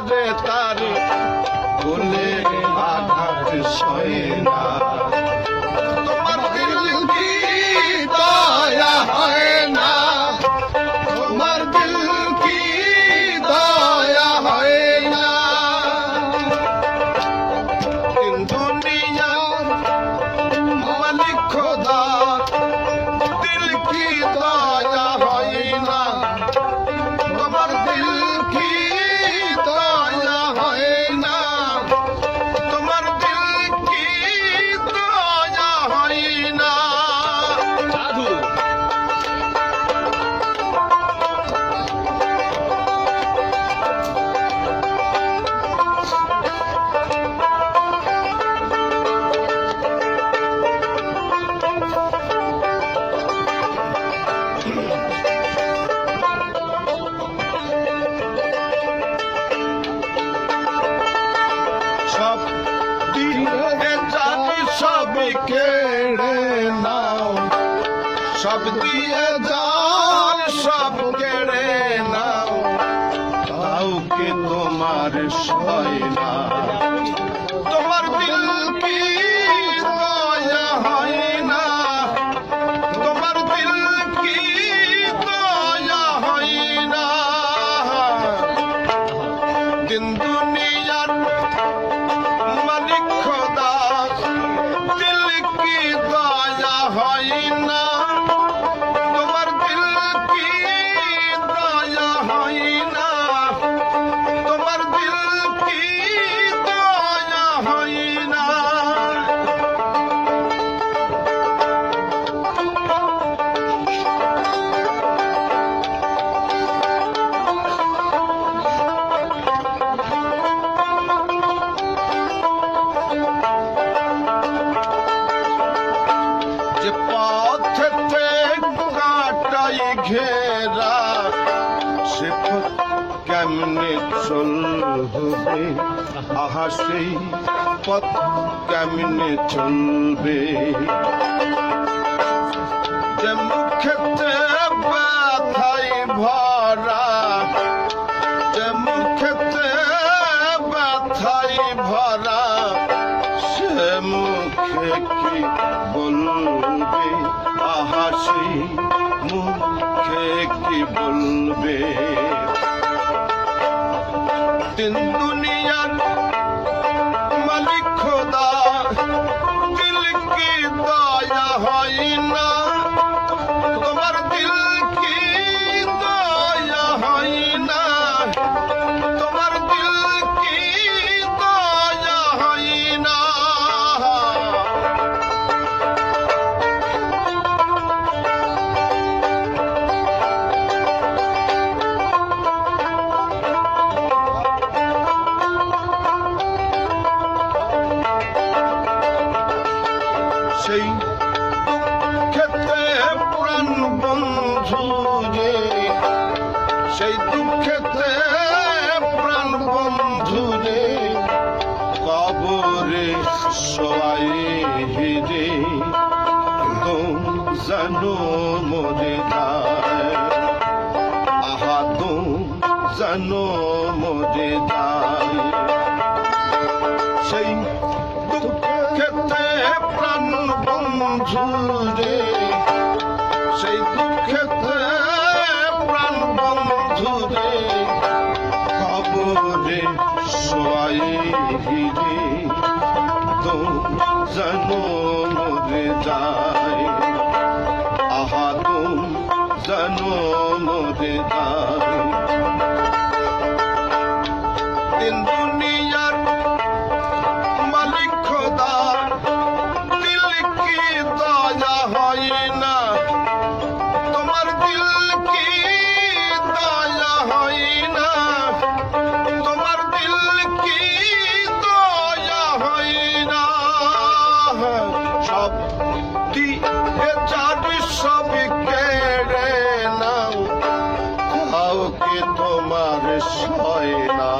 বাজে তারে। ফুলে আঘাত সয়ে না। সব দিয়ে যান সব কেড়ে নাও। কাউকে তোমার সয় না তোমার দিল কি হয় না তোমার দিল কি দয়া না দিন ঘেরা, সে কেমনে চলবে। আহা, সেই পথ কেমনে চলবে। যে মুখেতে ব্যথাই ভরা যে মুখেতে ব্যথাই ভরা, সে মুখে কি বলবে? আহা কি বলবে তিন দুনিয়ার মালিক খোদা দিল কি দয়া হয় না? সেই দুঃখেতে প্রাণ বন্ধু যে, সেই দুঃখেতে প্রাণ বন্ধু রে কবরে সবাই রে তুম জানো মরে আহা তুম জানো মরে যায়। বন্ধু রে সেই দুঃখেতে প্রাণ বন্ধু রে খবরে সবাই রে তো জানো মরে যায় আহা তুম জানো মরে যায় লোকে তোমার সয় না।